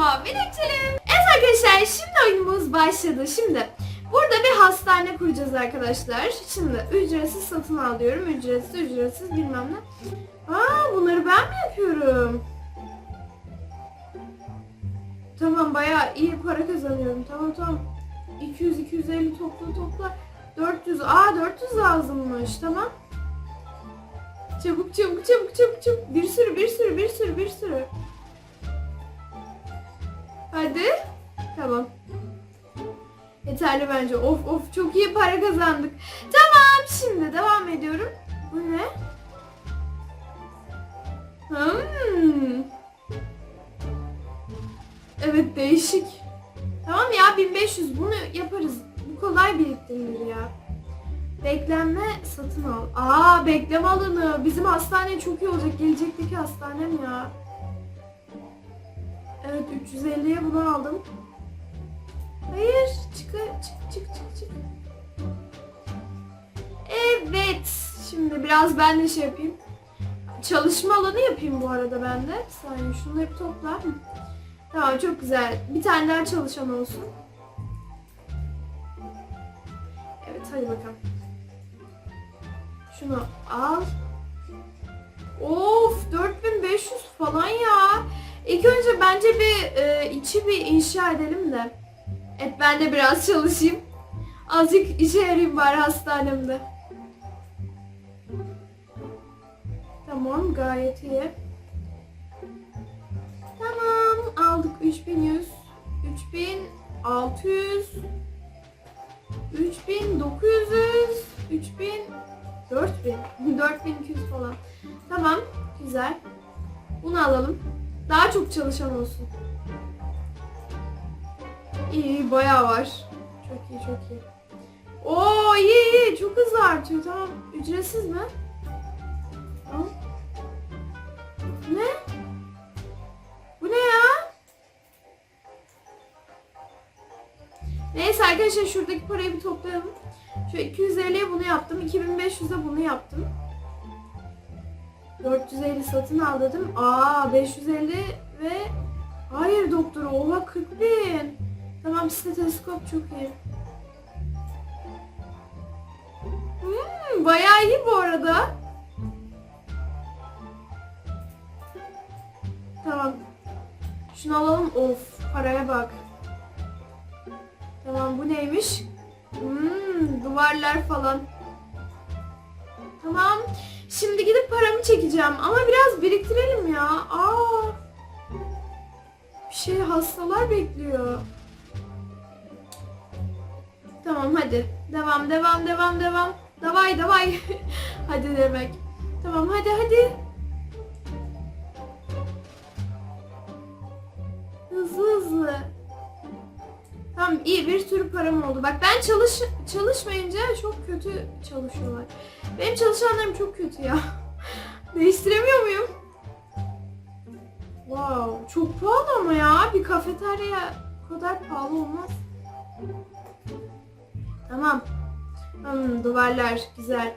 kanalıma bir geçelim. Evet arkadaşlar şimdi oyunumuz başladı. Şimdi burada bir hastane kuracağız arkadaşlar. Şimdi ücretsiz satın alıyorum. Ücretsiz ücretsiz bilmem ne. Aa bunları ben mi yapıyorum? Tamam bayağı iyi para kazanıyorum. Tamam tamam. 200 250 topla topla. 400. Aa 400 lazımmış. Tamam. Çabuk çabuk çabuk çabuk çabuk. Bir sürü bir sürü bir sürü bir sürü. Hadi. Tamam. Yeterli bence. Of of çok iyi para kazandık. Tamam şimdi devam ediyorum. Bu ne? Hmm. Evet değişik. Tamam ya 1500 bunu yaparız. Bu kolay biriktirilir ya. Beklenme satın al. Aa bekleme alanı. Bizim hastane çok iyi olacak. Gelecekteki hastanem ya. Evet 350'ye bunu aldım. Hayır çık çık çık çık çık. Evet. Şimdi biraz ben de şey yapayım. Çalışma alanı yapayım bu arada ben de. Bir saniye şunları bir topla. Tamam çok güzel. Bir tane daha çalışan olsun. Evet hadi bakalım. Şunu al. Of 4500 falan ya. İlk önce bence bir e, içi bir inşa edelim de. Evet ben de biraz çalışayım. Azıcık işe yarayayım bari hastanemde. Tamam gayet iyi. Tamam aldık 3100, 3600, 3900, 3000, 4000, 4200 falan. Tamam güzel. Bunu alalım. Daha çok çalışan olsun. İyi iyi bayağı var. Çok iyi çok iyi. Oo iyi iyi çok hızlı artıyor tamam. Ücretsiz mi? Tamam. Ne? Bu ne ya? Neyse arkadaşlar şuradaki parayı bir toplayalım. Şu 250'ye bunu yaptım. 2500'e bunu yaptım. 450 satın al dedim. Aa 550 ve hayır doktor oha 40 bin. Tamam steteskop çok iyi. Hmm, bayağı iyi bu arada. Tamam. Şunu alalım. Of paraya bak. Tamam bu neymiş? Hmm, duvarlar falan. Çekeceğim ama biraz biriktirelim ya. Aa. Bir şey hastalar bekliyor. Tamam hadi. Devam devam devam devam. Davay davay. hadi demek. Tamam hadi hadi. Hızlı hızlı. Tamam iyi bir sürü param oldu. Bak ben çalış çalışmayınca çok kötü çalışıyorlar. Benim çalışanlarım çok kötü ya. Değiştiremiyor muyum? Wow, çok pahalı ama ya. Bir kafeterya kadar pahalı olmaz. Tamam. Hmm, duvarlar güzel.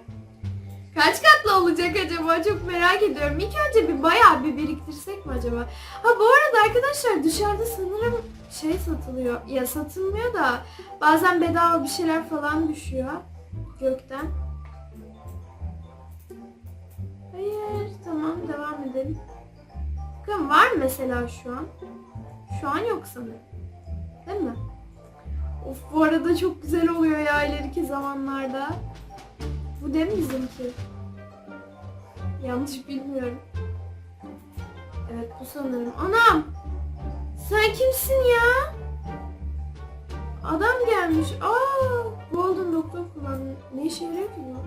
Kaç katlı olacak acaba? Çok merak ediyorum. İlk önce bir bayağı bir biriktirsek mi acaba? Ha bu arada arkadaşlar dışarıda sanırım şey satılıyor. Ya satılmıyor da bazen bedava bir şeyler falan düşüyor gökten. Bakın var mı mesela şu an? Şu an yok sanırım. Değil mi? Of bu arada çok güzel oluyor ya ileriki zamanlarda. Bu değil mi bizimki? Yanlış bilmiyorum. Evet bu sanırım. Anam! Sen kimsin ya? Adam gelmiş. Aa, Golden Doktor kullanıyor. Ne işe yarıyor ki bu?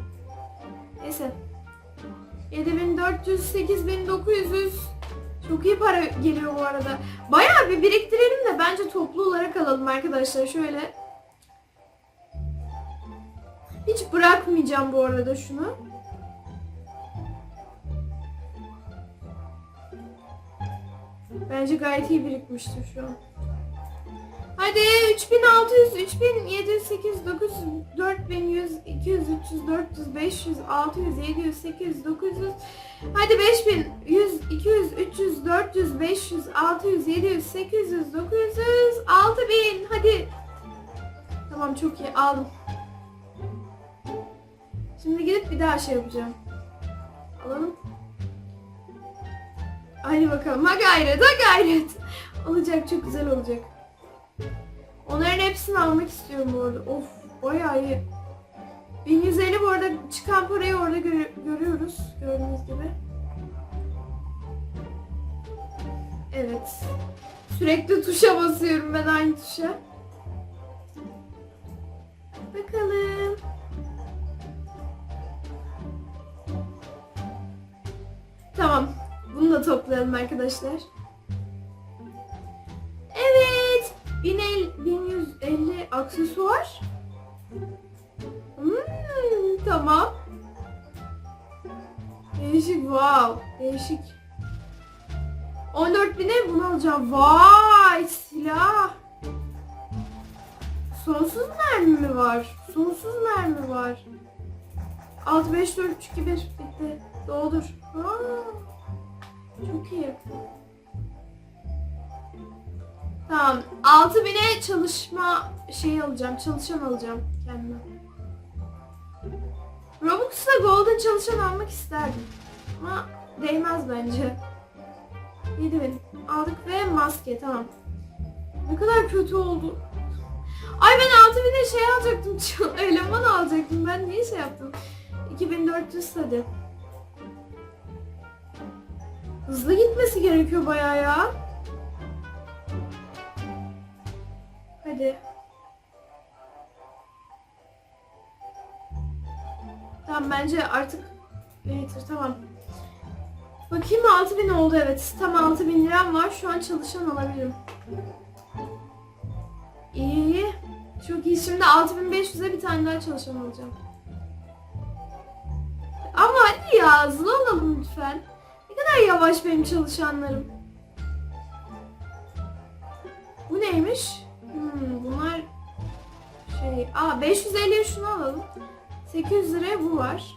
Neyse. 7400, 8900. Çok iyi para geliyor bu arada. Bayağı bir biriktirelim de bence toplu olarak alalım arkadaşlar. Şöyle. Hiç bırakmayacağım bu arada şunu. Bence gayet iyi birikmiştir şu an. Hadi 3600, 3700, 800, 900, 4100, 200, 300, 400, 500, 600, 700, 800, 900, Hadi 5000, 100, 200, 300, 400, 500, 600, 700, 800, 900, 6000. Hadi. Tamam çok iyi aldım. Şimdi gidip bir daha şey yapacağım. Alalım. Hadi bakalım. Ha gayret, ha gayret. Olacak, çok güzel olacak. Onların hepsini almak istiyorum bu arada. Of, bayağı iyi. 1150 bu arada çıkan parayı orada gör- görüyoruz. Gördüğünüz gibi. Evet. Sürekli tuşa basıyorum ben aynı tuşa. Bakalım. Tamam. Bunu da toplayalım arkadaşlar. Evet. 1050, 1150 aksesuar. Hmm, tamam. Değişik wow. Değişik. 14 bine bunu alacağım. Vay silah. Sonsuz mermi mi var? Sonsuz mermi var. 6 5 4 3 2 1 bitti. Doldur. Aa, çok iyi. Tamam. 6000'e çalışma şey alacağım. Çalışan alacağım kendime. Robux'la Golden çalışan almak isterdim. Ama değmez bence. 7000 aldık ve maske tamam. Ne kadar kötü oldu. Ay ben 6000'e şey alacaktım. Eleman alacaktım. Ben niye şey yaptım? 2400 hadi. Hızlı gitmesi gerekiyor bayağı ya. Hadi. Tamam bence artık Later tamam. Bakayım 6000 oldu evet. Tam 6000 liram var. Şu an çalışan alabilirim. İyi. Çok iyi. Şimdi 6500'e bir tane daha çalışan alacağım. Ama hadi ya hızlı olalım lütfen. Ne kadar yavaş benim çalışanlarım. Bu neymiş? Şey... Aa 550'ye şunu alalım. 800 liraya bu var.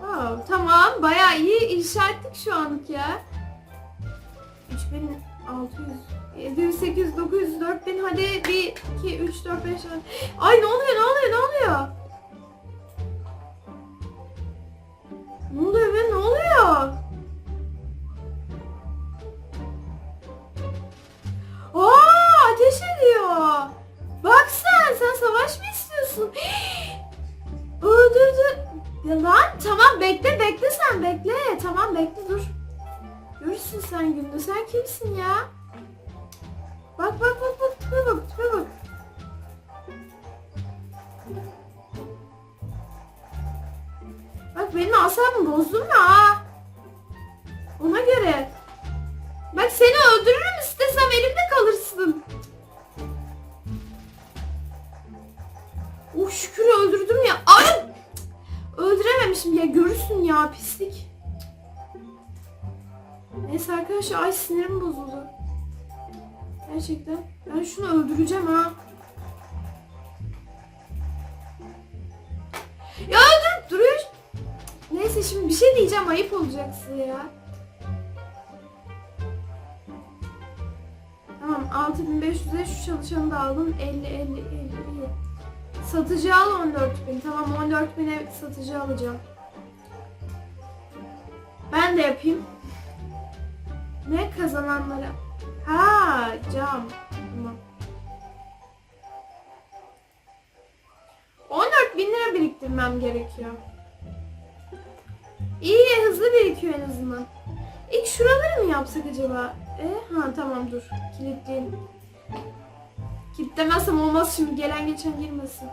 Wow, tamam bayağı iyi inşa ettik şu anlık ya. 3600 700, 800, 900, 4000 hadi 1, 2, 3, 4, 5 Ay ne oluyor ne oluyor ne oluyor? Sen günde. Sen kimsin ya? Bak bak bak bak tipe bak tipe bak. Bak benim asabımı bozdun mu ha? Ona göre. Bak seni öldürürüm istesem elimde kalırsın. Oh şükür öldürdüm ya. Ay! Öldürememişim ya görürsün ya pislik. Neyse arkadaşlar ay sinirim bozuldu. Gerçekten. Ben şunu öldüreceğim ha. Ya öldürüp duruyor. Neyse şimdi bir şey diyeceğim ayıp olacak size ya. Tamam 6500'e şu çalışanı da aldım. 50 50 50 iyi. Satıcı al 14.000. Tamam 14.000'e satıcı alacağım. Ben de yapayım. Ne kazananlara? Ha cam. Tamam. 14 bin lira biriktirmem gerekiyor. İyi hızlı birikiyor en azından. İlk şuraları mı yapsak acaba? E, ha tamam dur. Kilitleyeyim. Kilitlemezsem olmaz şimdi gelen geçen girmesin.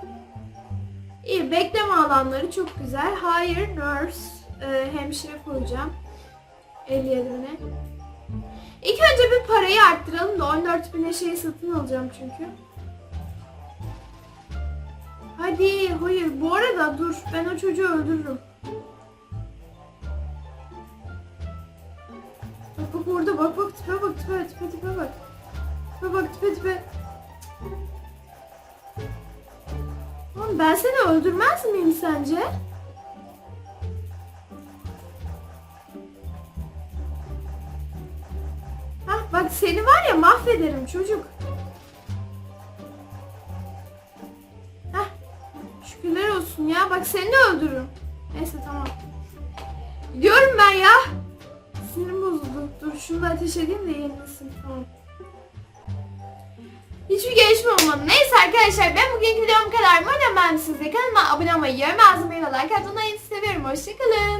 İyi bekleme alanları çok güzel. Hayır nurse e, hemşire koyacağım. 57 bine. İlk önce bir parayı arttıralım da 14 bine şey satın alacağım çünkü. Hadi hayır bu arada dur ben o çocuğu öldürürüm. Bak bak orada bak bak tipe bak tipe tipe tipe bak. Tipe bak tipe tipe. Oğlum ben seni öldürmez miyim sence? Seni var ya mahvederim çocuk. Heh. Şükürler olsun ya. Bak seni öldürürüm. Neyse tamam. Gidiyorum ben ya. Sinirim bozuldu. Dur şunu da ateş edeyim de yenilesin. Tamam. Hiçbir gelişme olmadı. Neyse arkadaşlar ben bugünkü videom kadar. Umarım beğenmişsinizdir. Kanalıma abone olmayı, yorum yazmayı ve like atmayı seviyorum. Hoşçakalın.